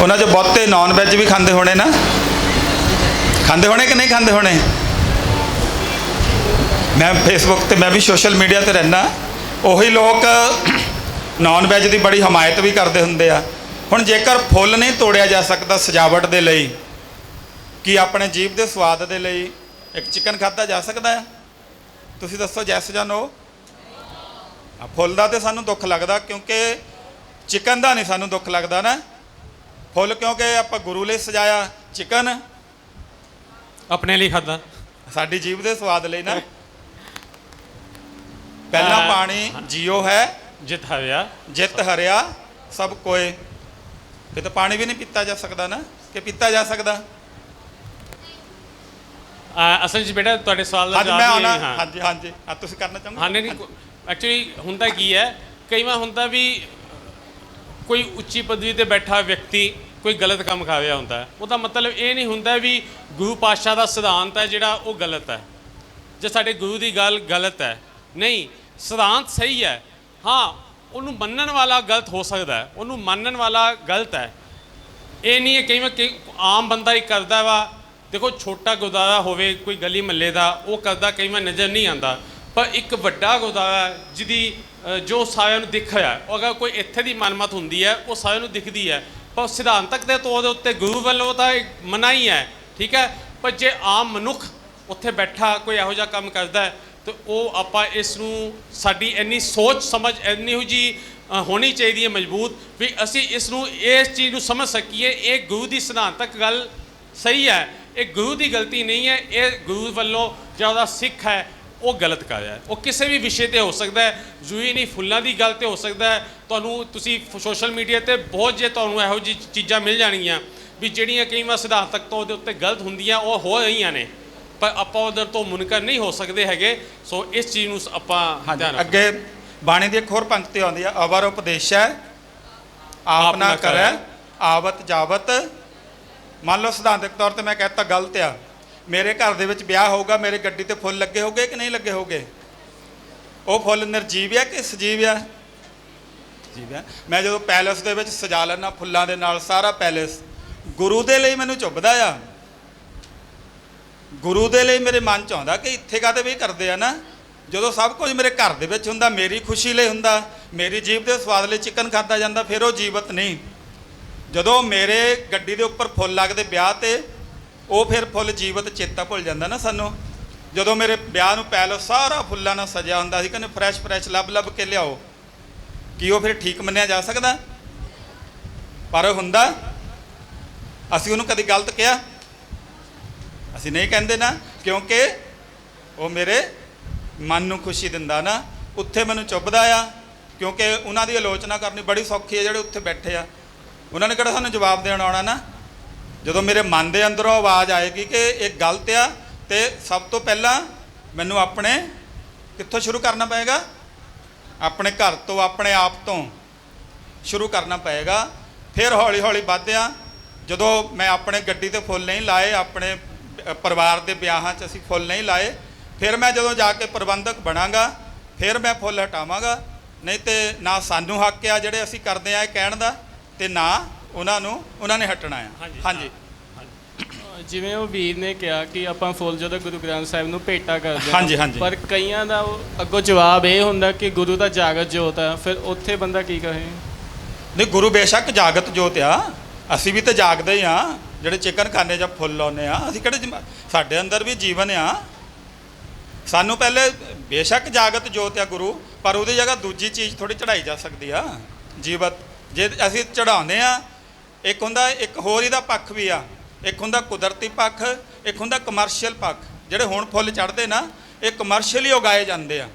ਉਹਨਾਂ 'ਚ ਬਹੁਤੇ ਨਾਨ ਵੈਜ ਵੀ ਖਾਂਦੇ ਹੋਣੇ ਨਾ। ਖਾਂਦੇ ਹੋਣੇ ਕਿ ਨਹੀਂ ਖਾਂਦੇ ਹੋਣੇ? ਮੈਂ ਫੇਸਬੁੱਕ ਤੇ, ਮੈਂ ਵੀ ਸੋਸ਼ਲ ਮੀਡੀਆ ਤੇ ਰਹਿਣਾ ਉਹੀ ਲੋਕ ਨਾਨ ਵੈਜ ਦੀ ਬੜੀ ਹਮਾਇਤ ਵੀ ਕਰਦੇ ਹੁੰਦੇ ਆ। ਹੁਣ ਜੇਕਰ ਫੁੱਲ ਨਹੀਂ ਤੋੜਿਆ ਜਾ ਸਕਦਾ ਸਜਾਵਟ ਦੇ ਲਈ, ਕੀ ਆਪਣੇ ਜੀਭ ਦੇ ਸਵਾਦ ਦੇ ਲਈ ਇੱਕ ਚਿਕਨ ਖਾਧਾ ਜਾ ਸਕਦਾ ਹੈ? ਤੁਸੀਂ ਦੱਸੋ ਜੈਸ ਜਾਂ ਨੋ ਫੁੱਲ ਦਾ ਤੇ ਸਾਨੂੰ ਦੁੱਖ ਲੱਗਦਾ ਕਿਉਂਕਿ ਚਿਕਨ ਦਾ ਨਹੀਂ ਸਾਨੂੰ ਦੁੱਖ ਲੱਗਦਾ ਨਾ। ਫੁੱਲ ਕਿਉਂਕਿ ਆਪਾਂ ਗੁਰੂ ਲਈ ਸਜਾਇਆ ਚਿਕਨ। ਆਪਣੇ ਲਈ ਖਾਦਾ ਸਾਡੀ ਜੀਭ ਦੇ ਸਵਾਦ ਲਈ ਨਾ। ਪਹਿਲਾ ਪਾਣੀ ਜੀਓ ਹੈ। ਜਿੱਤ ਹਰਿਆ। ਜਿੱਤ ਹਰਿਆ ਸਭ ਕੋਏ। ਇਹ ਤਾਂ ਪਾਣੀ ਵੀ ਨਹੀਂ ਪੀਤਾ ਜਾ ਸਕਦਾ ਨਾ ਕਿ ਪੀਤਾ ਜਾ ਸਕਦਾ। ਅਸਲ 'ਚ ਬੇਟਾ ਤੁਹਾਡੇ ਸਵਾਲ ਦਾ ਜਵਾਬ ਇਹ ਹਾਂ। ਹਾਂਜੀ ਹਾਂਜੀ। ਆ ਤੁਸੀਂ ਕਰਨਾ ਚਾਹੁੰਦੇ? ਹਾਂ ਨਹੀਂ ਨਹੀਂ ਐਕਚੁਅਲੀ ਹੁੰਦਾ ਕੀ ਹੈ ਕਈ ਵਾਰ ਹੁੰਦਾ ਵੀ ਕੋਈ ਉੱਚੀ ਪਦਵੀ ਤੇ ਬੈਠਾ ਵਿਅਕਤੀ ਕੋਈ ਗਲਤ ਕੰਮ ਕਰ ਰਿਹਾ ਹੁੰਦਾ। ਹੈ ਉਹਦਾ ਮਤਲਬ ਇਹ ਨਹੀਂ ਹੁੰਦਾ ਵੀ ਗੁਰੂ ਪਾਤਸ਼ਾਹ ਦਾ ਸਿਧਾਂਤ ਹੈ ਜਿਹੜਾ ਉਹ ਗਲਤ ਹੈ। ਜੇ ਸਾਡੇ ਗੁਰੂ ਦੀ ਗੱਲ ਗਲਤ ਹੈ, ਨਹੀਂ, ਸਿਧਾਂਤ ਸਹੀ ਹੈ। ਹਾਂ, ਉਹਨੂੰ ਮੰਨਣ ਵਾਲਾ ਗਲਤ ਹੋ ਸਕਦਾ ਹੈ, ਉਹਨੂੰ ਮੰਨਣ ਵਾਲਾ ਗਲਤ ਹੈ। ਇਹ ਨਹੀਂ ਹੈ ਕਈ ਵਾਰ ਆਮ ਬੰਦਾ ਹੀ ਕਰਦਾ ਵਾ, ਦੇਖੋ ਛੋਟਾ ਗੁਰਦੁਆਰਾ ਹੋਵੇ, ਕੋਈ ਗਲੀ ਮਹੱਲੇ ਦਾ, ਉਹ ਕਰਦਾ, ਕਈ ਵਾਰ ਨਜ਼ਰ ਨਹੀਂ ਆਉਂਦਾ। ਪਰ ਇੱਕ ਵੱਡਾ ਗੁਰਦੁਆਰਾ ਜਿਹਦੀ ਜੋ ਸਾਰਿਆਂ ਨੂੰ ਦਿਖ ਰਿਹਾ ਉਹ ਅਗਰ ਕੋਈ ਇੱਥੇ ਦੀ ਮਨਮਤ ਹੁੰਦੀ ਹੈ, ਉਹ ਸਾਰਿਆਂ ਨੂੰ ਦਿਖਦੀ ਹੈ। ਪਰ ਸਿਧਾਂਤਕ ਦੇ ਤੌਰ ਦੇ ਉੱਤੇ ਗੁਰੂ ਵੱਲੋਂ ਤਾਂ ਮਨਾ ਹੀ ਹੈ, ਠੀਕ ਹੈ? ਪਰ ਜੇ ਆਮ ਮਨੁੱਖ ਉੱਥੇ ਬੈਠਾ, ਕੋਈ ਇਹੋ ਜਿਹਾ ਕੰਮ ਕਰਦਾ ਹੈ, ਤੇ ਉਹ ਆਪਾਂ ਇਸ ਨੂੰ ਸਾਡੀ ਇੰਨੀ ਸੋਚ ਸਮਝ ਇੰਨੀ ਹੋ ਜੀ ਹੋਣੀ ਚਾਹੀਦੀ ਹੈ ਮਜ਼ਬੂਤ ਵੀ ਅਸੀਂ ਇਸ ਨੂੰ ਇਸ ਚੀਜ਼ ਨੂੰ ਸਮਝ ਸਕੀਏ। ਇਹ ਗੁਰੂ ਦੀ ਸਿਧਾਂਤਕ ਗੱਲ ਸਹੀ ਹੈ, ਇਹ ਗੁਰੂ ਦੀ ਗਲਤੀ ਨਹੀਂ ਹੈ, ਇਹ ਗੁਰੂ ਵੱਲੋਂ ਜਿਹੜਾ ਉਹਦਾ ਸਿੱਖ ਹੈ ਉਹ ਗਲਤ ਕਰ ਹੈ। ਉਹ ਕਿਸੇ ਵੀ ਵਿਸ਼ੇ ਤੇ ਹੋ ਸਕਦਾ ਹੈ। ਜ਼ਰੂਰੀ ਨਹੀਂ ਫੁੱਲਾਂ ਦੀ ਗੱਲ ਤੇ ਹੋ ਸਕਦਾ ਹੈ। ਤੁਹਾਨੂੰ ਤੁਸੀਂ ਸੋਸ਼ਲ ਮੀਡੀਆ ਤੇ ਬਹੁਤ ਜੇ ਤੁਹਾਨੂੰ ਇਹੋ ਜਿਹੀ ਚੀਜ਼ਾਂ ਮਿਲ ਜਾਣਗੀਆਂ ਵੀ ਜਿਹੜੀਆਂ ਕਈ ਵਾਰ ਸਿਧਾਂਤਕ ਤੌਰ ਦੇ ਉੱਤੇ ਗਲਤ ਹੁੰਦੀਆਂ ਉਹ ਹੋ ਰਹੀਆਂ ਨੇ। ਪਰ ਆਪਾਂ ਉਧਰ ਤੋਂ ਮੁਨਕਰ ਨਹੀਂ ਹੋ ਸਕਦੇ ਹੈਗੇ। ਸੋ ਇਸ ਚੀਜ਼ ਨੂੰ ਆਪਾਂ ਹਾਂਜੀ ਧਿਆਨ ਅੱਗੇ ਬਾਣੀ ਦੀ ਇੱਕ ਹੋਰ ਪੰਕਤੀ ਆਉਂਦੀ ਆ ਅਵਰ ਉਪਦੇਸ਼ ਹੈ ਆਪ ਨਾ ਕਰੈ। ਆਵਤ ਜਾਵਤ। ਮੰਨ ਲਓ ਸਿਧਾਂਤਕ ਤੌਰ ਤੇ ਮੈਂ ਕਹਤਾ ਗਲਤ ਆ। ਮੇਰੇ ਘਰ ਦੇ ਵਿੱਚ ਵਿਆਹ ਹੋਊਗਾ, ਮੇਰੇ ਗੱਡੀ ਤੇ ਫੁੱਲ ਲੱਗੇ ਹੋਗੇ ਕਿ ਨਹੀਂ ਲੱਗੇ ਹੋਗੇ? ਉਹ ਫੁੱਲ ਨਿਰਜੀਵ ਆ ਕਿ ਸਜੀਵ ਆ? ਜੀਵ ਆ। ਮੈਂ ਜਦੋਂ ਪੈਲੇਸ ਦੇ ਵਿੱਚ ਸਜਾ ਲੈਣਾ ਫੁੱਲਾਂ ਦੇ ਨਾਲ ਸਾਰਾ ਪੈਲੇਸ, ਗੁਰੂ ਦੇ ਲਈ ਮੈਨੂੰ ਚੁੱਭਦਾ ਆ। ਗੁਰੂ ਦੇ ਲਈ ਮੇਰੇ ਮਨ ਚ ਆਉਂਦਾ ਕਿ ਇੱਥੇ ਕਾਤੇ ਵੀ ਕਰਦੇ ਆ ਨਾ? ਜਦੋਂ ਸਭ ਕੁਝ ਮੇਰੇ ਘਰ ਦੇ ਵਿੱਚ ਹੁੰਦਾ, ਮੇਰੀ ਖੁਸ਼ੀ ਲਈ ਹੁੰਦਾ, ਮੇਰੀ ਜੀਭ ਦੇ ਸਵਾਦ ਲਈ ਚਿਕਨ ਖਾਦਾ ਜਾਂਦਾ, ਫਿਰ ਉਹ ਜੀਵਤ ਨਹੀਂ। ਜਦੋਂ ਮੇਰੇ ਗੱਡੀ ਦੇ ਉੱਪਰ ਫੁੱਲ ਲੱਗਦੇ ਵਿਆਹ ਤੇ ਉਹ ਫਿਰ ਫੁੱਲ ਜੀਵਤ ਚੇਤਾ ਭੁੱਲ ਜਾਂਦਾ ਨਾ ਸਾਨੂੰ। ਜਦੋਂ ਮੇਰੇ ਵਿਆਹ ਨੂੰ ਪੈਲਸ ਸਾਰਾ ਫੁੱਲਾਂ ਨਾਲ ਸਜਿਆ ਹੁੰਦਾ ਸੀ, ਕਹਿੰਦੇ ਫਰੈਸ਼ ਫਰੈਸ਼ ਲੱਭ ਲੱਭ ਕੇ ਲਿਆਓ। ਕੀ ਉਹ ਫਿਰ ਠੀਕ ਮੰਨਿਆ ਜਾ ਸਕਦਾ? ਪਰ ਹੁੰਦਾ। ਅਸੀਂ ਉਹਨੂੰ ਕਦੀ ਗਲਤ ਕਿਹਾ? ਅਸੀਂ ਨਹੀਂ ਕਹਿੰਦੇ ਨਾ, ਕਿਉਂਕਿ ਉਹ ਮੇਰੇ ਮਨ ਨੂੰ ਖੁਸ਼ੀ ਦਿੰਦਾ ਨਾ। ਉੱਥੇ ਮੈਨੂੰ ਚੁੱਭਦਾ ਆ, ਕਿਉਂਕਿ ਉਹਨਾਂ ਦੀ ਆਲੋਚਨਾ ਕਰਨੀ ਬੜੀ ਸੌਖੀ ਹੈ ਜਿਹੜੇ ਉੱਥੇ ਬੈਠੇ ਆ। ਉਹਨਾਂ ਨੇ ਕਿਹੜਾ ਸਾਨੂੰ ਜਵਾਬ ਦੇਣ ਆਉਣਾ ਨਾ? ਜਦੋਂ ਮੇਰੇ ਮਨ ਦੇ ਅੰਦਰੋਂ ਆਵਾਜ਼ ਆਏਗੀ ਕਿ ਇਹ ਗਲਤ ਆ, ਤੇ ਸਭ ਤੋਂ ਪਹਿਲਾਂ ਮੈਨੂੰ ਆਪਣੇ ਕਿੱਥੋਂ ਸ਼ੁਰੂ ਕਰਨਾ ਪਏਗਾ? ਆਪਣੇ ਘਰ ਤੋਂ, ਆਪਣੇ ਆਪ ਤੋਂ ਸ਼ੁਰੂ ਕਰਨਾ ਪਏਗਾ। ਫਿਰ ਹੌਲੀ ਹੌਲੀ ਵਧਿਆ। ਜਦੋਂ ਮੈਂ ਆਪਣੇ ਗੱਡੀ ਤੇ ਫੁੱਲ ਨਹੀਂ ਲਾਏ, ਆਪਣੇ ਪਰਿਵਾਰ ਦੇ ਵਿਆਹਾਂ 'ਚ ਅਸੀਂ ਫੁੱਲ ਨਹੀਂ ਲਾਏ, ਫਿਰ ਮੈਂ ਜਦੋਂ ਜਾ ਕੇ ਪ੍ਰਬੰਧਕ ਬਣਾਂਗਾ, ਫਿਰ ਮੈਂ ਫੁੱਲ ਹਟਾਵਾਂਗਾ। ਨਹੀਂ ਤੇ ਨਾ ਸਾਨੂੰ ਹੱਕ ਆ ਜਿਹੜੇ ਅਸੀਂ ਕਰਦੇ ਆ ਇਹ ਕਹਿਣ ਦਾ, ਤੇ ਨਾ ਉਹਨਾਂ ਨੂੰ ਉਹਨਾਂ ਨੇ ਹਟਣਾ ਆ। ਹਾਂਜੀ, ਹਾਂਜੀ। ਜਿਵੇਂ ਉਹ ਵੀਰ ਨੇ ਕਿਹਾ ਕਿ ਆਪਾਂ ਫੁੱਲ ਜਦੋਂ ਗੁਰੂ ਗ੍ਰੰਥ ਸਾਹਿਬ ਨੂੰ ਭੇਟਾ ਕਰਦੇ ਹਾਂਜੀ, ਹਾਂਜੀ। ਪਰ ਕਈਆਂ ਦਾ ਉਹ ਅੱਗੋਂ ਜਵਾਬ ਇਹ ਹੁੰਦਾ ਕਿ ਗੁਰੂ ਦਾ ਜਾਗਤ ਜੋਤ ਹੈ ਫਿਰ ਉੱਥੇ ਬੰਦਾ ਕੀ ਕਹੇ? ਨਹੀਂ ਗੁਰੂ ਬੇਸ਼ੱਕ ਜਾਗਤ ਜੋਤ ਆ। ਅਸੀਂ ਵੀ ਤੇ ਜਾਗਦੇ ਹੀ ਆ। ਜਿਹੜੇ ਚਿਕਨ ਖਾਣੇ ਜਾਂ ਫੁੱਲ ਲਾਉਨੇ ਆ ਅਸੀਂ ਕਿਹੜੇ ਜਮਾ- ਸਾਡੇ ਅੰਦਰ ਵੀ ਜੀਵਨ ਆ। ਸਾਨੂੰ ਪਹਿਲੇ ਬੇਸ਼ੱਕ ਜਾਗਤ ਜੋਤ ਆ ਗੁਰੂ ਪਰ ਉਹਦੀ ਜਗ੍ਹਾ ਦੂਜੀ ਚੀਜ਼ ਥੋੜੀ ਚੜਾਈ ਜਾ ਸਕਦੀ ਆ। ਜੀਵਤ ਜੇ ਅਸੀਂ ਚੜਾਉਂਦੇ ਆ ਇੱਕ ਹੁੰਦਾ ਇੱਕ ਹੋਰ ਇਹਦਾ ਪੱਖ ਵੀ ਆ। ਇੱਕ ਹੁੰਦਾ ਕੁਦਰਤੀ ਪੱਖ, ਇੱਕ ਹੁੰਦਾ ਕਮਰਸ਼ੀਅਲ ਪੱਖ। ਜਿਹੜੇ ਹੁਣ ਫੁੱਲ ਚੜਦੇ ਨਾ, ਇਹ ਕਮਰਸ਼ੀਅਲੀ ਉਗਾਏ ਜਾਂਦੇ ਆ।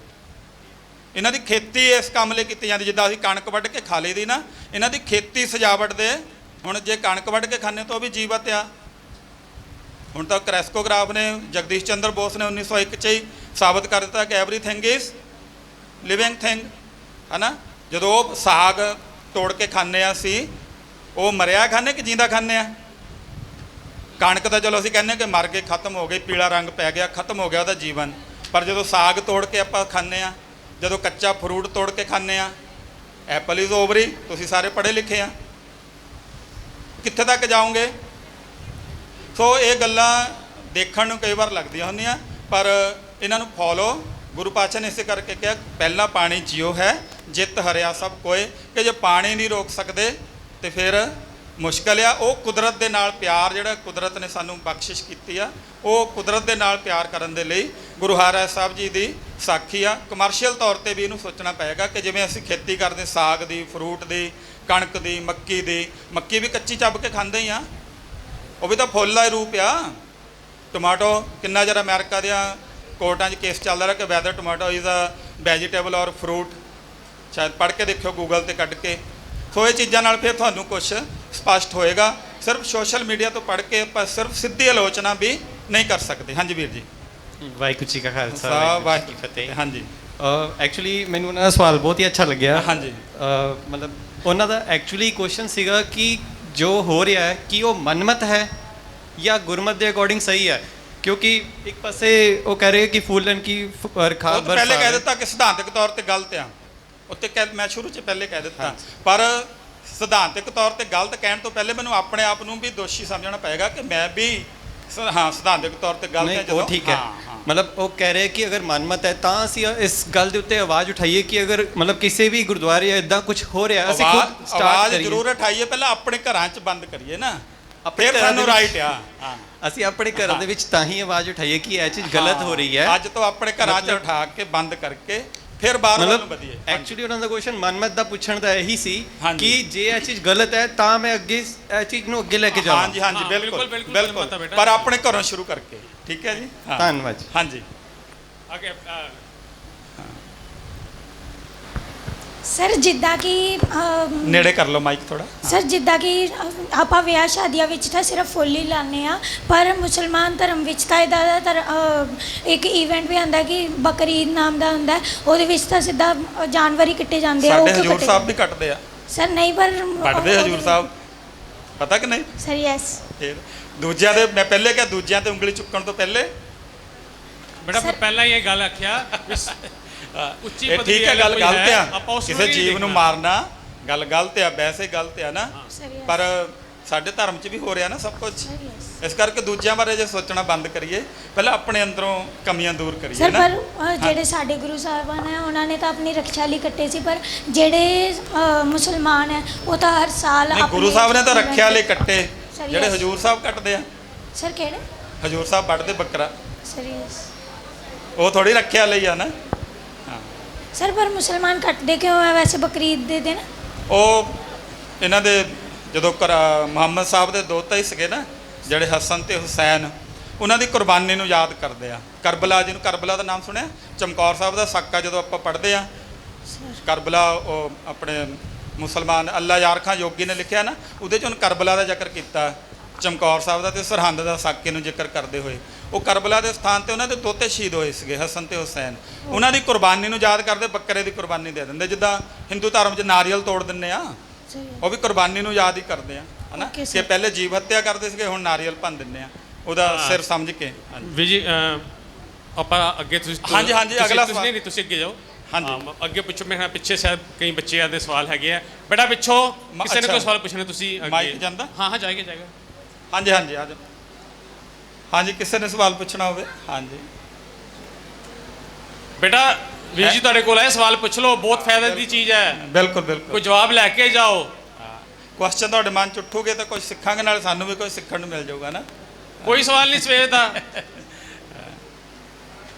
ਇਹਨਾਂ ਦੀ ਖੇਤੀ ਇਸ ਕੰਮ ਲਈ ਕੀਤੀ ਜਾਂਦੀ, ਜਿੱਦਾਂ ਅਸੀਂ ਕਣਕ ਵੱਢ ਕੇ ਖਾ ਲਈਦੀ ਨਾ, ਇਹਨਾਂ ਦੀ ਖੇਤੀ ਸਜਾਵਟ ਦੇ। ਹੁਣ ਜੇ ਕਣਕ ਵੱਢ ਕੇ ਖਾਣੇ ਤਾਂ ਉਹ ਵੀ ਜੀਵਤ ਆ। ਹੁਣ ਤਾਂ ਕ੍ਰੈਸਕੋਗ੍ਰਾਫ ਨੇ, ਜਗਦੀਸ਼ ਚੰਦਰ ਬੋਸ ਨੇ 1901 ਚ ਹੀ ਸਾਬਤ ਕਰ ਦਿੱਤਾ ਕਿ ਐਵਰੀਥਿੰਗ ਇਜ਼ ਲਿਵਿੰਗ ਥਿੰਗ ਹਨਾ? ਜਦੋਂ ਉਹ ਸਾਗ ਤੋੜ ਕੇ ਖਾਂਦੇ ਆ ਅਸੀਂ ਉਹ ਮਰਿਆ ਖਾਂਦੇ ਕਿ ਜਿੰਦਾ ਖਾਂਦੇ ਆ? ਕਣਕ ਤਾਂ ਚਲੋ ਅਸੀਂ ਕਹਿੰਦੇ ਕਿ ਮਰ ਕੇ ਖਤਮ ਹੋ ਗਈ, ਪੀਲਾ ਰੰਗ ਪੈ ਗਿਆ, ਖਤਮ ਹੋ ਗਿਆ ਉਹਦਾ ਜੀਵਨ। ਪਰ ਜਦੋਂ ਸਾਗ ਤੋੜ ਕੇ ਆਪਾਂ ਖਾਂਦੇ ਆ ਜਦੋਂ ਕੱਚਾ ਫਰੂਟ ਤੋੜ ਕੇ ਖਾਂਦੇ ਆ ਐਪਲ ਇਜ਼ ਓਵਰੀ ਤੁਸੀਂ ਸਾਰੇ ਪੜ੍ਹੇ ਲਿਖੇ ਆ। ਕਿੱਥੇ ਤੱਕ ਜਾਓਗੇ? ਸੋ ਇਹ ਗੱਲਾਂ ਦੇਖਣ ਨੂੰ ਕਈ ਵਾਰ ਲੱਗਦੀਆਂ ਹੁੰਦੀਆਂ, ਪਰ ਇਹਨਾਂ ਨੂੰ ਫੋਲੋ ਗੁਰੂ ਪਾਤਸ਼ਾਹ ਨੇ ਇਸੇ ਕਰਕੇ ਕਿਹਾ, ਪਹਿਲਾ ਪਾਣੀ ਜਿਉ ਹੈ, ਜਿੱਤ ਹਰਿਆ ਸਭ ਕੋਏ, ਕਿ ਜੇ ਪਾਣੀ ਨਹੀਂ ਰੋਕ ਸਕਦੇ ਤੇ ਫਿਰ ਮੁਸ਼ਕਲ ਆ, ਉਹ ਕੁਦਰਤ ਦੇ ਨਾਲ ਪਿਆਰ ਜਿਹੜਾ ਕੁਦਰਤ ਨੇ ਸਾਨੂੰ ਬਖਸ਼ਿਸ਼ ਕੀਤੀ ਆ, ਉਹ ਕੁਦਰਤ ਦੇ ਨਾਲ ਪਿਆਰ ਕਰਨ ਦੇ ਲਈ ਗੁਰੂ ਹਰਿਰਾਏ ਸਾਹਿਬ ਜੀ ਦੀ ਸਾਖੀ ਆ। ਕਮਰਸ਼ੀਅਲ ਤੌਰ ਤੇ ਵੀ ਇਹਨੂੰ ਸੋਚਣਾ ਪਏਗਾ ਕਿ ਜਿਵੇਂ ਅਸੀਂ ਖੇਤੀ ਕਰਦੇ, ਸਾਗ ਦੀ ਫਰੂਟ ਦੀ, ਕਣਕ ਦੀ, ਮੱਕੀ ਦੀ, ਮੱਕੀ ਵੀ ਕੱਚੀ ਚੱਬ ਕੇ ਖਾਂਦੇ ਹੀ ਆ। ਉਹ ਵੀ ਤਾਂ ਫੁੱਲ ਦਾ ਹੀ ਰੂਪ ਆ। ਟੋਮਾਟੋ ਕਿੰਨਾ ਜਰਾ ਅਮਰੀਕਾ ਦੀਆਂ ਕੋਰਟਾਂ 'ਚ ਕੇਸ ਚੱਲਦਾ ਰਿਹਾ ਕਿ whether tomato is a vegetable ਔਰ ਫਰੂਟ ਸ਼ਾਇਦ ਪੜ੍ਹ ਕੇ ਦੇਖਿਓ ਗੂਗਲ ਤੇ ਕੱਢ ਕੇ। ਸੋ ਇਹ ਚੀਜ਼ਾਂ ਨਾਲ ਫਿਰ ਤੁਹਾਨੂੰ ਕੁਝ ਸਪਸ਼ਟ ਹੋਏਗਾ। ਸਿਰਫ ਸੋਸ਼ਲ ਮੀਡੀਆ ਤੋਂ ਪੜ੍ਹ ਕੇ ਆਪਾਂ ਸਿਰਫ ਸਿੱਧੀ ਆਲੋਚਨਾ ਵੀ ਨਹੀਂ ਕਰ ਸਕਦੇ। ਹਾਂਜੀ ਵੀਰ ਜੀ। ਵਾਹਿਗੁਰੂ ਜੀ ਕਾ ਖਾਲਸਾ ਵਾਹਿਗੁਰੂ ਜੀ ਕੀ ਫਤਿਹ। ਹਾਂਜੀ। ਐਕਚੁਅਲੀ ਮੈਨੂੰ ਉਹਨਾਂ ਦਾ ਸਵਾਲ ਬਹੁਤ ਹੀ ਅੱਛਾ ਲੱਗਿਆ। ਹਾਂਜੀ। ਮਤਲਬ ਉਹਨਾਂ ਦਾ ਐਕਚੁਅਲੀ ਕੁਐਸਚਨ ਸੀਗਾ ਕਿ ਜੋ ਹੋ ਰਿਹਾ ਹੈ ਕਿ ਉਹ ਮਨਮਤ ਹੈ ਜਾਂ ਗੁਰਮਤ ਦੇ ਅਕੋਰਡਿੰਗ ਸਹੀ ਹੈ? ਕਿਉਂਕਿ ਇੱਕ ਪਾਸੇ ਉਹ ਕਹਿ ਰਹੇ ਕਿ ਫੂਲਨ ਕੀ ਤਾਂ ਪਹਿਲੇ ਕਹਿ ਦਿੱਤਾ ਕਿ ਸਿਧਾਂਤਕ ਤੌਰ ਤੇ ਗਲਤ ਆ। ਉੱਤੇ ਕਹਿ- ਮੈਂ ਸ਼ੁਰੂ 'ਚ ਪਹਿਲੇ ਕਹਿ ਦਿੱਤਾ। ਪਰ ਸਿਧਾਂਤਕ ਤੌਰ ਤੇ ਗਲਤ ਕਹਿਣ ਤੋਂ ਪਹਿਲੇ ਮੈਨੂੰ ਆਪਣੇ ਆਪ ਨੂੰ ਵੀ ਦੋਸ਼ੀ ਸਮਝਣਾ ਪਏਗਾ ਕਿ ਮੈਂ ਵੀ ਸ- ਹਾਂ ਸਿਧਾਂਤਕ ਤੌਰ ਤੇ ਗਲਤ ਨਹੀਂ ਹੈ ਉਹ ਠੀਕ ਹੈ। ਹਾਂ, ਹਾਂ। ਮਤਲਬ ਉਹ ਕਹਿ ਰਹੇ ਕਿ ਅਗਰ ਮਨਮਤ ਹੈ ਤਾਂ ਅਸੀਂ ਇਸ ਗੱਲ ਦੇ ਉੱਤੇ ਆਵਾਜ਼ ਉਠਾਈਏ ਕਿ ਅਗਰ ਮਤਲਬ ਕਿਸੇ ਵੀ ਗੁਰਦੁਆਰੇ ਜਾਂ ਇਦਾਂ ਕੁਝ ਹੋ ਰਿਹਾ ਅਸੀਂ ਆਵਾਜ਼ ਖੁਦ ਸਟਾਰਟ ਆਵਾਜ਼ ਕਰੀਏ। ਜ਼ਰੂਰ ਉਠਾਈਏ ਪਹਿਲਾਂ ਆਪਣੇ ਘਰਾਂ 'ਚ ਬੰਦ ਕਰੀਏ ਨਾ। ਆਪਣੇ ਫਿਰ ਘਰਾਂ ਸਾਨੂੰ ਦੇ ਰਾਈਟ ਆ ਹਾਂ। ਅਸੀਂ ਆਪਣੇ ਘਰਾਂ ਦੇ ਵਿੱਚ ਤਾਂ ਹੀ ਆਵਾਜ਼ ਉਠਾਈਏ ਕਿ ਇਹ ਚੀਜ਼ ਗਲਤ ਹੋ ਰਹੀ ਹੈ। ਅੱਜ ਤੋਂ ਆਪਣੇ ਘਰਾਂ 'ਚ ਉਠਾ ਕੇ ਬੰਦ ਕਰਕੇ ਫਿਰ ਬਾਹਰ ਵੱਲ ਨੂੰ ਵਧੀਏ ਐਕਚੁਅਲੀ ਉਹਨਾਂ ਦਾ ਕੁਐਸਚਨ ਮਨਮਤ ਦਾ ਪੁੱਛਣ ਦਾ ਇਹੀ ਸੀ। ਕਿ ਜੇ ਇਹ ਚੀਜ਼ ਗਲਤ ਹੈ ਤਾਂ ਮੈਂ ਅੱਗੇ ਇਹ ਚੀਜ਼ ਨੂੰ ਅੱਗੇ ਲੈ ਕੇ ਜਾਵਾਂ ਹਾਂਜੀ ਹਾਂਜੀ ਬਿਲਕੁਲ ਬਿਲਕੁਲ। ਪਰ ਆਪਣੇ ਘਰੋਂ ਸ਼ੁਰੂ ਕਰਕੇ ਠੀਕ ਹੈ ਜੀ। ਧੰਨਵਾਦ। ਹਾਂਜੀ ਅੱਗੇ ਅ, ਸਰ ਜਿੱਦਾਂ ਕਿ ਅਮ, ਨੇੜੇ ਕਰ ਲਓ ਮਾਈਕ ਥੋੜਾ ਸਰ ਜਿੱਦਾਂ ਕਿ ਅ, ਆਪਾਂ ਵਿਆਹ ਸ਼ਾਦੀਆਂ ਵਿੱਚ ਤਾਂ ਸਿਰਫ ਫੁੱਲ ਹੀ ਲਾਉਂਦੇ ਆ ਪਰ ਮੁਸਲਮਾਨ ਧਰਮ ਵਿੱਚ ਤਾਂ ਇਹਦਾ ਜ਼ਿਆਦਾਤਰ ਅ, ਇੱਕ ਇਵੈਂਟ ਵੀ ਆਉਂਦਾ ਕਿ ਬਕਰੀਦ ਨਾਮ ਦਾ ਹੁੰਦਾ ਹੈ। ਉਹਦੇ ਵਿੱਚ ਤਾਂ ਸਿੱਧਾ ਅ, ਜਾਨਵਰ ਹੀ ਕੱਟੇ ਜਾਂਦੇ ਆ ਸਾਡੇ ਕਿਉਂ ਹਜੂਰ ਕੱਟੇ ਸਾਹਿਬ ਵੀ ਕੱਟਦੇ ਆ। ਸਰ ਨਹੀਂ ਪਰ ਕੱਟਦੇ ਹਜੂਰ ਸਾਹਿਬ। ਪਤਾ ਕਿ ਨਹੀਂ? ਸਰ ਯੈਸ ਫਿਰ ਦੂਜਿਆਂ ਦੇ ਮੈਂ ਪਹਿਲੇ ਕਿਹਾ ਦੂਜਿਆਂ ਤੇ ਉਂਗਲੀ ਚੁੱਕਣ ਤੋਂ ਪਹਿਲੇ। ਬੇਟਾ ਸਰ- ਪਹਿਲਾਂ ਹੀ ਇਹ ਗੱਲ ਆਖਿਆ ਵੀ ਸ- ਉੱਚੀ ਇਹ ਪਦਵੀ ਠੀਕ ਹੈ ਗੱਲ ਗਲਤ ਹੈ, ਆ। ਕਿਸੇ ਜੀਵ ਨੂੰ। ਮਾਰਨਾ ਗੱਲ ਗਲਤ ਆ ਵੈਸੇ ਗਲਤ ਆ ਨਾ। ਸਰ ਪਰ ਸਾਡੇ ਧਰਮ 'ਚ ਵੀ ਹੋ ਰਿਹਾ ਨਾ ਸਭ ਕੁਝ ਸਰ। ਇਸ ਕਰਕੇ ਦੂਜਿਆਂ ਬਾਰੇ ਜੇ ਸੋਚਣਾ ਬੰਦ ਕਰੀਏ ਪਹਿਲਾਂ ਆਪਣੇ ਅੰਦਰੋਂ ਕਮੀਆਂ ਦੂਰ ਕਰੀਏ ਸਰ ਨਾ। ਪਰ ਅ, ਜਿਹੜੇ ਸਾਡੇ ਗੁਰੂ ਸਾਹਿਬਾਨ ਹੈ ਉਹਨਾਂ ਨੇ ਤਾਂ ਆਪਣੀ ਰੱਖਿਆ ਲਈ ਕੱਟੇ ਸੀ ਪਰ ਜਿਹੜੇ ਮੁਸਲਮਾਨ ਹੈ ਉਹ ਤਾਂ ਹਰ ਸਾਲ ਆਪਣੇ ਗੁਰੂ ਸਾਹਿਬ ਨੇ ਤਾਂ ਰੱਖਿਆ ਲਈ ਕੱਟੇ। ਸਰ, ਜਿਹੜੇ। ਹਜੂਰ ਸਾਹਿਬ ਕੱਟਦੇ ਆ। ਸਰ ਕਿਹੜੇ? ਹਜੂਰ ਸਾਹਿਬ ਵੱਢਦੇ ਬੱਕਰਾ। ਸਰ ਯੈਸ ਉਹ ਥੋੜੀ ਰੱਖਿਆ ਲਈ ਆ ਨਾ। ਸਰ ਪਰ ਮੁਸਲਮਾਨ ਕੱਟਦੇ ਕਿਉਂ ਹੈ ਵੈਸੇ ਬਕਰੀਦ ਦੇ ਦਿਨ। ਉਹ ਇਹਨਾਂ ਦੇ ਜਦੋਂ ਕਰ- ਮੁਹੰਮਦ ਸਾਹਿਬ ਦੇ ਦੋਤਾ ਹੀ ਸੀਗੇ ਨਾ ਜਿਹੜੇ ਹਸਨ ਤੇ ਹੁਸੈਨ ਉਹਨਾਂ ਦੀ ਕੁਰਬਾਨੀ ਨੂੰ ਯਾਦ ਕਰਦੇ ਆ। ਕਰਬਲਾ ਜਿਹਨੂੰ ਕਰਬਲਾ ਦਾ ਨਾਮ ਸੁਣਿਆ? ਚਮਕੌਰ ਸਾਹਿਬ ਦਾ ਸਾਕਾ ਜਦੋਂ ਆਪਾਂ ਪੜ੍ਹਦੇ ਆ ਕਰਬਲਾ ਉਹ ਆਪਣੇ ਮੁਸਲਮਾਨ ਅੱਲਾ ਯਾਰ ਖਾਂ ਯੋਗੀ ਨੇ ਲਿਖਿਆ ਨਾ ਉਹਦੇ ਚ ਉਹਨ ਕਰਬਲਾ ਦਾ ਜ਼ਿਕਰ ਕੀਤਾ। ਚਮਕੌਰ ਸਾਹਿਬ ਦਾ ਤੇ ਸਰਹੰਦ ਦਾ ਸਾਕੇ ਨੂੰ ਜ਼ਿਕਰ ਕਰਦੇ ਹੋਏ। ਉਹ ਕਰਬਲਾ ਦੇ ਸਥਾਨ ਤੇ ਉਹਨਾਂ ਦੇ ਦੋਤੇ ਸ਼ਹੀਦ ਹੋਏ ਸੀਗੇ ਹਸਨ ਤੇ ਹੁਸੈਨ ਉਹਨਾਂ ਦੀ ਕੁਰਬਾਨੀ ਨੂੰ ਯਾਦ ਕਰਦੇ ਬੱਕਰੇ ਦੀ ਕੁਰਬਾਨੀ ਦੇ ਦਿੰਦੇ ਜਿੱਦਾਂ ਹਿੰਦੂ ਧਰਮ 'ਚ ਨਾਰੀਅਲ ਤੋੜ ਦਿੰਨੇ ਆ ਉਹ ਵੀ ਕੁਰਬਾਨੀ ਨੂੰ ਯਾਦ ਹੀ ਕਰਦੇ ਆ ਹਨਾ. ਕਿ ਪਹਿਲੇ ਜੀਵ ਹੱਤਿਆ ਕਰਦੇ ਸੀਗੇ ਹੁਣ ਨਾਰੀਅਲ ਭੰਨ ਦਿੰਨੇ ਆ ਉਹਦਾ। ਸਿਰ ਸਮਝ ਕੇ ਵੀ ਜੀ ਆਪਾਂ ਅੱਗੇ ਤੁਸੀਂ ਹਾਂਜੀ, ਹਾਂਜੀ, ਅਗਲਾ ਤੁਸੀਂ। ਨਹੀਂ ਤੁਸੀਂ ਅੱਗੇ ਜਾਓ ਹਾਂਜੀ। ਅੱਗੇ ਪਿੱਛੋਂ ਮੇਰੇ ਪਿੱਛੇ ਸ਼ਾਇਦ ਕਈ ਬੱਚਿਆਂ ਦੇ ਸਵਾਲ ਹੈਗੇ ਆ ਬੇਟਾ ਪਿੱਛੋਂ ਕਿਸੇ ਨੇ। ਕੋਈ ਸਵਾਲ ਪੁੱਛਣਾ ਤੁਸੀਂ ਅੱਗੇ ਮਾਈਕ ਜਾਂਦਾ? ਹਾਂ ਹਾਂ ਜਾਏਗਾ ਜਾਏਗਾ ਹਾਂਜੀ ਹਾਂਜੀ ਆ ਜਾਓ ਹਾਂਜੀ ਕਿਸੇ ਨੇ ਸਵਾਲ ਪੁੱਛਣਾ ਹੋਵੇ। ਹਾਂਜੀ। ਬੇਟਾ ਵੀਰ ਜੀ ਤੁਹਾਡੇ ਕੋਲ ਹੈ ਸਵਾਲ ਪੁੱਛ ਲਓ ਬਹੁਤ ਫਾਇਦੇ ਦੀ ਚੀਜ਼ ਹੈ। ਬਿਲਕੁਲ ਬਿਲਕੁਲ। ਕੋਈ ਜਵਾਬ ਲੈ ਕੇ ਜਾਓ। ਕੁਐਸਚਨ ਤੁਹਾਡੇ ਮਨ ਚ ਉੱਠੂਗੇ ਤਾਂ ਕੁਝ ਸਿੱਖਾਂਗੇ ਨਾਲ ਸਾਨੂੰ ਵੀ ਕੁਝ ਸਿੱਖਣ ਨੂੰ ਮਿਲ ਜਾਊਗਾ ਨਾ। ਕੋਈ ਸਵਾਲ ਨਹੀਂ ਸਵੇਰ ਦਾ।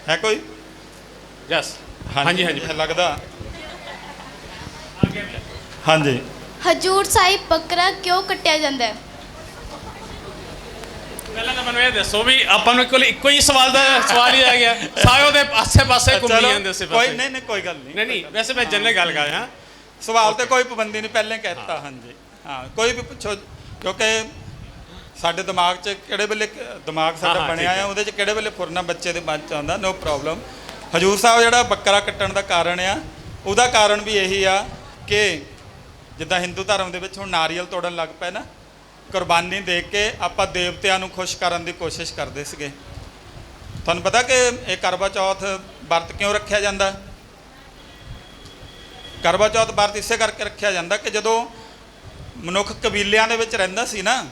ਹੈ। ਕੋਈ? ਯਸ ਹਾਂਜੀ ਹਾਂਜੀ ਲੱਗਦਾ। ਹਾਂਜੀ। ਹਜੂਰ ਸਾਹਿਬ ਬੱਕਰਾ ਕਿਉਂ ਕੱਟਿਆ ਜਾਂਦਾ ਹੈ? ਪਹਿਲਾਂ ਤਾਂ ਮੈਨੂੰ ਇਹ ਦੱਸੋ ਵੀ ਆਪਾਂ ਨੂੰ ਕੋਲ ਇੱਕੋ ਹੀ ਸਵਾਲ ਦਾ ਸਵਾਲ ਹੀ ਆ ਗਿਆ। ਸਾਰੇ ਉਹਦੇ ਆਸੇ-ਪਾਸੇ ਘੁੰਮੀ ਜਾਂਦੇ ਉਸੇ ਕੋਈ ਨਹੀਂ ਨਹੀਂ ਕੋਈ ਗੱਲ ਨਹੀਂ। ਨਹੀਂ ਨਹੀਂ ਵੈਸੇ ਮੈਂ ਜਨਰਲ ਗੱਲ ਕਰ ਰਿਹਾ। ਸਵਾਲ ਤੇ ਕੋਈ ਪਾਬੰਦੀ ਨਹੀਂ ਪਹਿਲਾਂ ਕਹਿਤਾ ਹਾਂਜੀ। ਹਾਂ ਕੋਈ ਵੀ ਪੁੱਛੋ ਕਿਉਂਕਿ ਸਾਡੇ ਦਿਮਾਗ 'ਚ ਕਿਹੜੇ ਵੇਲੇ ਦਿਮਾਗ ਸਾਡਾ ਬਣਿਆ ਆ। ਉਹਦੇ 'ਚ ਕਿਹੜੇ ਵੇਲੇ ਫੁਰਨਾ ਬੱਚੇ ਦੇ ਮਨ 'ਚ ਆਉਂਦਾ ਨੋ ਪ੍ਰੋਬਲਮ ਹਜੂਰ ਸਾਹਿਬ ਜਿਹੜਾ ਬੱਕਰਾ ਕੱਟਣ ਦਾ ਕਾਰਨ ਆ ਉਹਦਾ ਕਾਰਨ ਵੀ ਇਹੀ ਆ ਕਿ ਜਿੱਦਾਂ ਹਿੰਦੂ ਧਰਮ ਦੇ ਵਿੱਚ ਹੁਣ ਨਾਰੀਅਲ ਤੋੜਨ ਲੱਗ ਪਏ ਨਾ ਕੁਰਬਾਨੀ ਦੇ ਕੇ ਆਪਾਂ ਦੇਵਤਿਆਂ ਨੂੰ ਖੁਸ਼ ਕਰਨ ਦੀ ਕੋਸ਼ਿਸ਼ ਕਰਦੇ ਸੀਗੇ। ਤੁਹਾਨੂੰ ਪਤਾ ਕਿ ਇਹ ਕਰਵਾ ਚੌਥ ਵਰਤ ਕਿਉਂ ਰੱਖਿਆ ਜਾਂਦਾ? ਕਰਵਾ ਚੌਥ ਵਰਤ ਇਸੇ ਕਰਕੇ ਰੱਖਿਆ ਜਾਂਦਾ ਕਿ ਜਦੋਂ ਮਨੁੱਖ ਕਬੀਲਿਆਂ ਦੇ ਵਿੱਚ ਰਹਿੰਦਾ ਸੀ ਨਾ,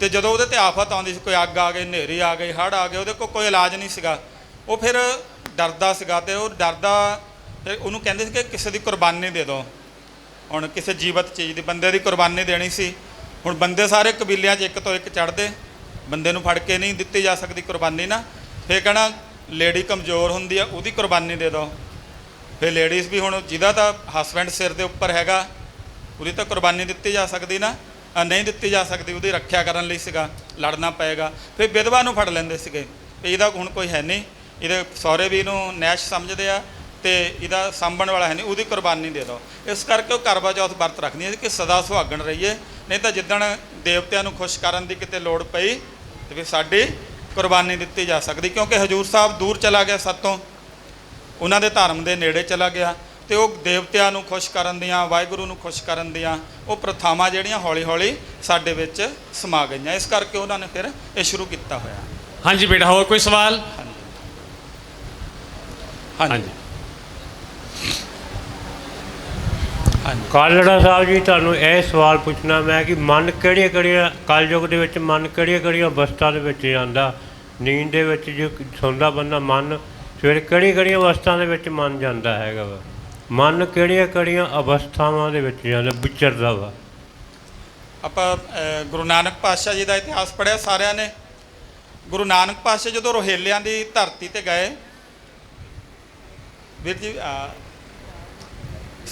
ਤੇ ਜਦੋਂ ਉਹਦੇ ਤੇ ਆਫਤ ਆਉਂਦੀ ਸੀ, ਕੋਈ ਅੱਗ ਆ ਗਈ, ਹਨੇਰੀ ਆ ਗਈ, ਹੜ੍ਹ ਆ ਗਏ, ਉਹਦੇ ਕੋਲ ਕੋਈ ਇਲਾਜ ਨਹੀਂ ਸੀਗਾ। ਉਹ ਫਿਰ ਡਰਦਾ ਸੀਗਾ ਤੇ ਉਹ ਡਰਦਾ ਫਿਰ ਉਹਨੂੰ ਕਹਿੰਦੇ ਸੀ ਕਿ ਕਿਸੇ ਦੀ ਕੁਰਬਾਨੀ ਦੇ ਦਿਓ। ਹੁਣ ਕਿਸੇ ਜੀਵਤ ਚੀਜ਼ ਦੀ, ਬੰਦੇ ਦੀ ਕੁਰਬਾਨੀ ਦੇਣੀ ਸੀ। ਹੁਣ ਬੰਦੇ ਸਾਰੇ ਕਬੀਲਿਆਂ 'ਚ ਇੱਕ ਤੋਂ ਇੱਕ ਚੜਦੇ ਬੰਦੇ ਨੂੰ ਫੜ ਕੇ ਨਹੀਂ ਦਿੱਤੀ ਜਾ ਸਕਦੀ ਕੁਰਬਾਨੀ ਨਾ ਫੇਰ ਕਹਣਾ ਲੇਡੀ ਕਮਜ਼ੋਰ ਹੁੰਦੀ ਆ ਉਹਦੀ ਕੁਰਬਾਨੀ ਦੇ ਦਿਓ। ਫਿਰ ਲੇਡੀਜ਼ ਵੀ ਹੁਣ ਜਿਹਦਾ ਤਾਂ ਹਸਬੈਂਡ ਸਿਰ ਦੇ ਉੱਪਰ ਹੈਗਾ ਉਹਦੀ ਤਾਂ ਕੁਰਬਾਨੀ ਦਿੱਤੀ ਜਾ ਸਕਦੀ ਨਾ ਅ, ਨਹੀਂ ਦਿੱਤੀ ਜਾ ਸਕਦੀ ਉਹਦੀ ਰੱਖਿਆ ਕਰਨ ਲਈ ਸੀਗਾ ਲੜਨਾ ਪਏਗਾ। ਫਿਰ ਵਿਧਵਾ ਨੂੰ ਫੜ ਲੈਂਦੇ ਸੀਗੇ ਵੀ ਇਹਦਾ ਹੁਣ ਕੋਈ ਹੈ ਨਹੀਂ ਇਹਦੇ ਸਹੁਰੇ ਵੀ ਇਹਨੂੰ ਨੈਸ਼ ਸਮਝਦੇ ਆ ਤੇ ਇਹਦਾ ਸਾਂਭਣ ਵਾਲਾ ਹੈ ਨਹੀਂ ਉਹਦੀ ਕੁਰਬਾਨੀ ਦੇ ਦਿਓ। ਇਸ ਕਰਕੇ ਉਹ ਕਰਵਾ ਚੌਥ ਵਰਤ ਰੱਖਦੀ ਹੈ ਕਿ ਸਦਾ ਸੁਹਾਗਣ ਰਹੀਏ ਨਹੀਂ ਤਾਂ ਜਿੱਦਣ ਦੇਵਤਿਆਂ ਨੂੰ ਖੁਸ਼ ਕਰਨ ਦੀ ਕਿਤੇ ਲੋੜ ਪਈ ਤੇ ਫਿਰ ਸਾਡੀ ਕੁਰਬਾਨੀ ਦਿੱਤੀ ਜਾ ਸਕਦੀ ਕਿਉਂਕਿ ਹਜੂਰ ਸਾਹਿਬ ਦੂਰ ਚਲਾ ਗਿਆ ਸਾਤੋਂ ਉਹਨਾਂ ਦੇ ਧਰਮ ਦੇ ਨੇੜੇ ਚਲਾ ਗਿਆ ਤੇ ਉਹ ਦੇਵਤਿਆਂ ਨੂੰ ਖੁਸ਼ ਕਰਨ ਦੀਆਂ ਵਾਹਿਗੁਰੂ ਨੂੰ ਖੁਸ਼ ਕਰਨ ਦੀਆਂ ਉਹ ਪ੍ਰਥਾਵਾਂ ਜਿਹੜੀਆਂ ਹੌਲੀ-ਹੌਲੀ ਸਾਡੇ ਵਿੱਚ ਸਮਾ ਗਈਆਂ। ਇਸ ਕਰਕੇ ਉਹਨਾਂ ਨੇ ਫਿਰ ਇਹ ਸ਼ੁਰੂ ਕੀਤਾ ਹੋਇਆ। ਹਾਂਜੀ ਬੇਟਾ ਹੋਰ ਕੋਈ ਸਵਾਲ? ਹਾਂਜੀ ਹਾਂਜੀ ਕਾਲੜਾ ਸਾਹਿਬ ਜੀ ਤੁਹਾਨੂੰ ਇਹ ਸਵਾਲ ਪੁੱਛਣਾ, ਮੈਂ ਕਿ ਮਨ ਕਿਹੜੀਆਂ ਕਿਹੜੀਆਂ ਕਲਯੁਗ ਦੇ ਵਿੱਚ, ਮਨ ਕਿਹੜੀਆਂ ਕਿਹੜੀਆਂ ਅਵਸਥਾ ਦੇ ਵਿੱਚ ਜਾਂਦਾ? ਨੀਂਦ ਦੇ ਵਿੱਚ ਜੋ ਸੌਂਦਾ ਬੰਦਾ ਮਨ, ਫਿਰ ਕਿਹੜੀ ਕਿਹੜੀਆਂ ਅਵਸਥਾ ਦੇ ਵਿੱਚ ਮਨ ਜਾਂਦਾ ਹੈਗਾ ਵਾ? ਮਨ ਕਿਹੜੀਆਂ ਕਿਹੜੀਆਂ ਅਵਸਥਾਵਾਂ ਦੇ ਵਿੱਚ ਜਾਂਦਾ, ਵਿਚਰਦਾ ਵਾ? ਆਪਾਂ ਗੁਰੂ ਨਾਨਕ ਪਾਤਸ਼ਾਹ ਜੀ ਦਾ ਇਤਿਹਾਸ ਪੜ੍ਹਿਆ, ਸਾਰਿਆਂ ਨੇ? ਗੁਰੂ ਨਾਨਕ ਪਾਤਸ਼ਾਹ ਜਦੋਂ ਰੋਹੇਲਿਆਂ ਦੀ ਧਰਤੀ ਤੇ ਗਏ, ਵੀਰ ਜੀ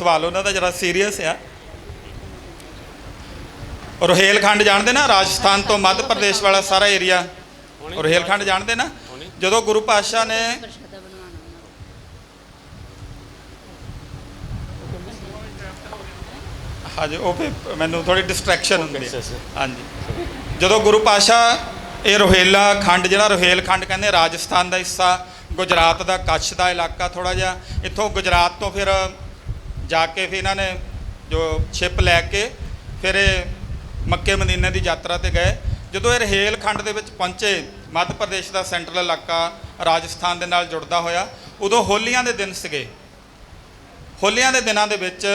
ਸਵਾਲ ਉਹਨਾਂ ਦਾ ਜਰਾ ਸੀਰੀਅਸ ਆ। ਰੋਹੇਲਖੰਡ ਜਾਣਦੇ ਨਾ? ਰਾਜਸਥਾਨ ਤੋਂ ਮੱਧ ਪ੍ਰਦੇਸ਼ ਵਾਲਾ ਸਾਰਾ ਏਰੀਆ ਰੋਹੇਲਖੰਡ ਜਾਣਦੇ ਨਾ? ਜਦੋਂ ਗੁਰੂ ਪਾਤਸ਼ਾਹ ਨੇ ਹਾਂਜੀ ਉਹ ਫਿਰ ਮੈਨੂੰ ਥੋੜੀ ਡਿਸਟਰੈਕਸ਼ਨ ਹੁੰਦੀ ਹੈ ਹਾਂਜੀ। ਜਦੋਂ ਗੁਰੂ ਪਾਤਸ਼ਾਹ ਇਹ ਰੋਹੇਲਾ ਖੰਡ ਜਿਹੜਾ ਰੋਹੇਲ ਖੰਡ ਕਹਿੰਦੇ ਰਾਜਸਥਾਨ ਦਾ ਹਿੱਸਾ ਗੁਜਰਾਤ ਦਾ ਕੱਛ ਦਾ ਇਲਾਕਾ ਥੋੜਾ ਜਿਹਾ ਇੱਥੋਂ ਗੁਜਰਾਤ ਤੋਂ ਫਿਰ ਜਾ ਕੇ ਫਿਰ ਇਹਨਾਂ ਨੇ ਜੋ ਛਿਪ ਲੈ ਕੇ ਫਿਰ ਇਹ ਮੱਕੇ ਮਦੀਨੇ ਦੀ ਯਾਤਰਾ ਤੇ ਗਏ। ਜਦੋਂ ਇਹ ਰੋਹੇਲ ਖੰਡ ਦੇ ਵਿੱਚ ਪਹੁੰਚੇ, ਮੱਧ ਪ੍ਰਦੇਸ਼ ਦਾ ਸੈਂਟਰਲ ਇਲਾਕਾ ਰਾਜਸਥਾਨ ਦੇ ਨਾਲ ਜੁੜਦਾ ਹੋਇਆ, ਉਦੋਂ ਹੋਲੀਆਂ ਦੇ ਦਿਨ ਸੀਗੇ। ਹੋਲੀਆਂ ਦੇ ਦਿਨਾਂ ਦੇ ਵਿੱਚ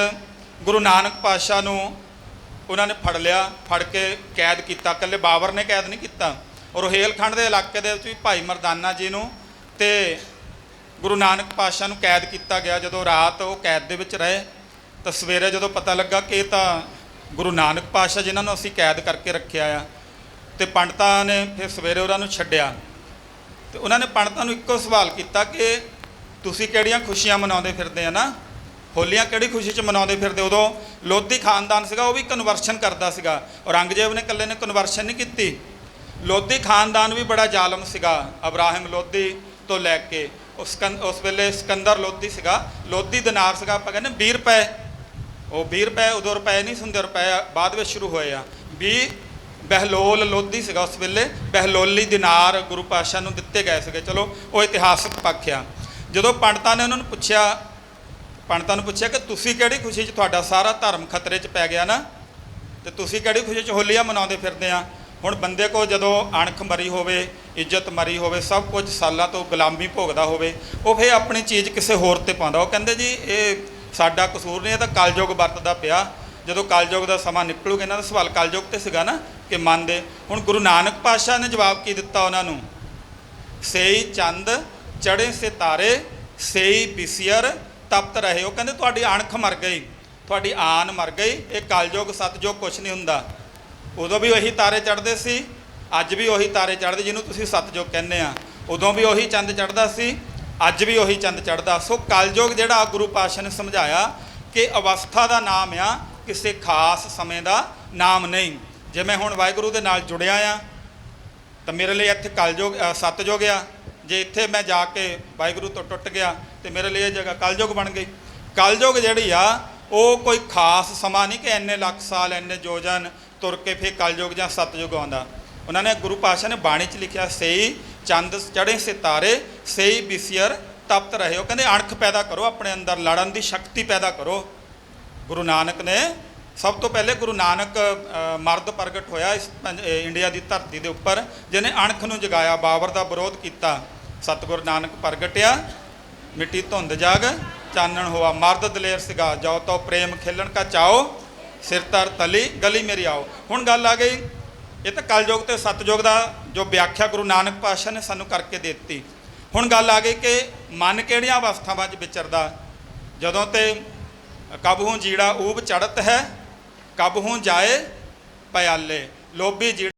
ਗੁਰੂ ਨਾਨਕ ਪਾਤਸ਼ਾਹ ਨੂੰ ਉਹਨਾਂ ਨੇ ਫੜ ਲਿਆ, ਫੜ ਕੇ ਕੈਦ ਕੀਤਾ। ਇਕੱਲੇ ਬਾਬਰ ਨੇ ਕੈਦ ਨਹੀਂ ਕੀਤਾ। ਔਰ ਰੋਹੇਲਖੰਡ ਦੇ ਇਲਾਕੇ ਦੇ ਵਿੱਚ ਵੀ ਭਾਈ ਮਰਦਾਨਾ ਜੀ ਨੂੰ ਤੇ ਗੁਰੂ ਨਾਨਕ ਪਾਤਸ਼ਾਹ ਨੂੰ ਕੈਦ ਕੀਤਾ ਗਿਆ। ਜਦੋਂ ਰਾਤ ਉਹ ਕੈਦ ਦੇ ਵਿੱਚ ਰਹੇ, ਤਾਂ ਸਵੇਰੇ ਜਦੋਂ ਪਤਾ ਲੱਗਾ ਕਿ ਇਹ ਤਾਂ ਗੁਰੂ ਨਾਨਕ ਪਾਤਸ਼ਾਹ ਜਿਨ੍ਹਾਂ ਨੂੰ ਅਸੀਂ ਕੈਦ ਕਰਕੇ ਰੱਖਿਆ ਆ, ਤੇ ਪੰਡਤਾਂ ਨੇ ਫਿਰ ਸਵੇਰੇ ਉਹਨਾਂ ਨੂੰ ਛੱਡਿਆ। ਤੇ ਉਹਨਾਂ ਨੇ ਪੰਡਤਾਂ ਨੂੰ ਇੱਕੋ ਸਵਾਲ ਕੀਤਾ ਕਿ ਤੁਸੀਂ ਕਿਹੜੀਆਂ ਖੁਸ਼ੀਆਂ ਮਨਾਉਂਦੇ ਫਿਰਦੇ ਆ ਨਾ? ਹੋਲੀਆਂ ਕਿਹੜੀ ਖੁਸ਼ੀ 'ਚ ਮਨਾਉਂਦੇ ਫਿਰਦੇ? ਉਦੋਂ ਲੋਧੀ ਖਾਨਦਾਨ ਸੀਗਾ, ਉਹ ਵੀ ਕਨਵਰਸ਼ਨ ਕਰਦਾ ਸੀਗਾ। ਔਰੰਗਜ਼ੇਬ ਨੇ ਇਕੱਲੇ ਨੇ ਕਨਵਰਸ਼ਨ ਨਹੀਂ ਕੀਤੀ। ਲੋਧੀ ਖਾਨਦਾਨ ਵੀ ਬੜਾ ਜ਼ਾਲਮ ਸੀਗਾ, ਅਬਰਾਹਿਮ ਲੋਧੀ ਤੋਂ ਲੈ ਕੇ। ਉਸ ਕੰ- ਉਸ ਵੇਲੇ ਸਿਕੰਦਰ ਲੋਧੀ ਸੀਗਾ। ਲੋਧੀ ਦਿਨਾਰ ਸੀਗਾ, ਆਪਾਂ ਕਹਿੰਦੇ 20 ਰੁਪਏ ਉਹ 20 ਰੁਪਏ ਉਦੋਂ ਰੁਪਏ ਨਹੀਂ ਹੁੰਦੇ, ਰੁਪਏ ਬਾਅਦ ਵਿੱਚ ਸ਼ੁਰੂ ਹੋਏ ਆ। 20 ਬਹਿਲੋਲ ਲੋਧੀ ਸੀਗਾ ਉਸ ਵੇਲੇ। ਬਹਿਲੋਲੀ ਦਿਨਾਰ ਗੁਰੂ ਪਾਤਸ਼ਾਹ ਨੂੰ ਦਿੱਤੇ ਗਏ ਸੀਗੇ। ਚਲੋ, ਉਹ ਇਤਿਹਾਸਕ ਪੱਖ ਆ। ਜਦੋਂ ਪੰਡਤਾਂ ਨੇ ਉਹਨਾਂ ਨੂੰ ਪੁੱਛਿਆ, ਪੰਡਤਾਂ ਨੂੰ ਪੁੱਛਿਆ ਕਿ ਤੁਸੀਂ ਕਿਹੜੀ ਖੁਸ਼ੀ 'ਚ ਤੁਹਾਡਾ ਸਾਰਾ ਧਰਮ ਖਤਰੇ 'ਚ ਪੈ ਗਿਆ ਨਾ? ਤੇ ਤੁਸੀਂ ਕਿਹੜੀ ਖੁਸ਼ੀ 'ਚ ਹੋਲੀਆਂ ਮਨਾਉਂਦੇ ਫਿਰਦੇ ਆ? ਹੁਣ ਬੰਦੇ ਕੋ ਜਦੋਂ ਅਣਖ ਮਰੀ ਹੋਵੇ ਇੱਜ਼ਤ ਮਰੀ ਹੋਵੇ, ਸਭ ਕੁਝ ਸਾਲਾਂ ਤੋਂ ਗੁਲਾਮੀ ਭੋਗਦਾ ਹੋਵੇ, ਉਹ ਫੇਰ ਆਪਣੀ ਚੀਜ਼ ਕਿਸੇ ਹੋਰ ਤੇ ਪਾਉਂਦਾ। ਉਹ ਕਹਿੰਦੇ ਜੀ, ਇਹ ਸਾਡਾ ਕਸੂਰ ਨਹੀਂ, ਇਹ ਤਾਂ ਕਲਯੁਗ ਵਰਤਦਾ ਪਿਆ। ਜਦੋਂ ਕਲਯੁਗ ਦਾ ਸਮਾਂ ਨਿਕਲੂਗਾ, ਇਹਨਾਂ ਦਾ ਸਵਾਲ ਕਲਯੁਗ ਤੇ ਸੀਗਾ ਨਾ, ਕਿ ਮੰਨਦੇ ਹੁਣ ਗੁਰੂ ਨਾਨਕ ਪਾਤਸ਼ਾਹ ਨੇ ਜਵਾਬ ਕੀ ਦਿੱਤਾ ਉਹਨਾਂ ਨੂੰ? ਸੇਈ ਚੰਦ ਚੜੇ ਸਿਤਾਰੇ, ਸੇਈ ਬਿਸਿਅਰ, ਤਪਤ ਰਹੇ। ਉਹ ਕਹਿੰਦੇ, ਤੁਹਾਡੀ ਅਣਖ ਮਰ ਗਈ, ਤੁਹਾਡੀ ਆਨ ਮਰ ਗਈ, ਇਹ ਕਲਯੁਗ ਸਤਜੁਗ ਕੁਛ ਨਹੀਂ ਹੁੰਦਾ। ਉਦੋਂ ਵੀ ਉਹੀ ਤਾਰੇ ਚੜ੍ਹਦੇ ਸੀ ਅੱਜ ਵੀ ਉਹੀ ਤਾਰੇ ਚੜ੍ਹਦੇ ਜਿਹਨੂੰ ਤੁਸੀਂ ਸਤਜੁਗ ਕਹਿੰਦੇ ਆ। ਉਦੋਂ ਵੀ ਉਹੀ ਚੰਦ ਚੜ੍ਹਦਾ ਸੀ ਅੱਜ ਵੀ ਉਹੀ ਚੰਦ ਚੜ੍ਹਦਾ। ਸੋ ਕਲਯੁਗ ਜਿਹੜਾ ਗੁਰੂ ਪਾਤਸ਼ਾਹ ਨੇ ਸਮਝਾਇਆ ਕਿ ਅਵਸਥਾ ਦਾ ਨਾਮ ਆ ਕਿਸੇ ਖਾਸ ਸਮੇਂ ਦਾ ਨਾਮ ਨਹੀਂ। ਜੇ ਮੈਂ ਹੁਣ ਵਾਹਿਗੁਰੂ ਦੇ ਨਾਲ ਜੁੜਿਆ ਆ ਤਾਂ ਮੇਰੇ ਲਈ ਇੱਥੇ ਕਲਯੁਗ ਅ, ਆ। ਜੇ ਇੱਥੇ ਮੈਂ ਜਾ ਕੇ ਵਾਹਿਗੁਰੂ ਤੋਂ ਟੁੱਟ ਗਿਆ ਤੇ ਮੇਰੇ ਲਈ ਇਹ ਜਗ੍ਹਾ ਕਲਯੁਗ ਬਣ ਗਈ। ਕਲਯੁਗ ਜਿਹੜੀ ਆ ਉਹ ਕੋਈ ਖਾਸ ਸਮਾਂ ਨਹੀਂ ਕਿ ਇੰਨੇ ਲੱਖ ਸਾਲ ਇੰਨੇ ਯੋਜਨ ਤੁਰ ਕੇ ਫਿਰ ਕਲਯੁਗ ਜਾਂ ਸਤਯੁਗ ਆਉਂਦਾ। ਉਹਨਾਂ ਨੇ ਗੁਰੂ ਪਾਤਸ਼ਾਹ ਨੇ ਬਾਣੀ 'ਚ ਲਿਖਿਆ, ਸਈ ਚੰਦ ਚੜੇ ਸਿਤਾਰੇ, ਸਈ ਬਿਸਿਅਰ ਤਪਤ ਰਹੇ ਉਹ ਕਹਿੰਦੇ, ਅਣਖ ਪੈਦਾ ਕਰੋ ਆਪਣੇ ਅੰਦਰ, ਲੜਨ ਦੀ ਸ਼ਕਤੀ ਪੈਦਾ ਕਰੋ। ਗੁਰੂ ਨਾਨਕ ਨੇ ਸਭ ਤੋਂ ਪਹਿਲੇ ਗੁਰੂ ਨਾਨਕ ਮਰਦ ਪ੍ਰਗਟ ਹੋਇਆ ਇਸ ਇੰਡੀਆ ਦੀ ਧਰਤੀ ਦੇ ਉੱਪਰ, ਜਿਹਨੇ ਅਣਖ ਨੂੰ ਜਗਾਇਆ, ਬਾਬਰ ਦਾ ਵਿਰੋਧ ਕੀਤਾ। ਸਤਿਗੁਰ ਨਾਨਕ ਪ੍ਰਗਟਿਆ, ਮਿੱਟੀ ਧੁੰਦ ਜਾਗ, ਚਾਨਣ ਹੋਆ, ਮਰਦ ਦਲੇਰ ਸਿਗਾ ਜੋ ਤੋ ਪ੍ਰੇਮ ਖੇਲਣ ਕਾ ਚਾਓ, ਸਿਰ ਤਰ ਤਲੀ, ਗਲੀ ਮੇਰੀ ਆਓ। ਹੁਣ ਗੱਲ ਆ ਗਈ ਇਹ ਤਾਂ ਕਲਯੁਗ ਤੇ ਸਤਯੁਗ ਦਾ ਜੋ ਵਿਆਖਿਆ ਗੁਰੂ ਨਾਨਕ ਪਾਤਸ਼ਾਹ ਨੇ ਸਾਨੂੰ ਕਰਕੇ ਦੇ ਦਿੱਤੀ। ਹੁਣ ਗੱਲ ਆ ਗਈ ਕਿ ਮਨ ਕਿਹੜੀਆਂ ਅਵਸਥਾਵਾਂ 'ਚ ਵਿਚਰਦਾ? ਜਦੋਂ ਤੇ ਕਬਹੂ ਜੀੜਾ ਊਬ ਚੜਤ ਹੈ, ਕਬਹੂ ਜਾਏ ਪਿਆਲੇ ਲੋਭੀ ਜੀੜਾ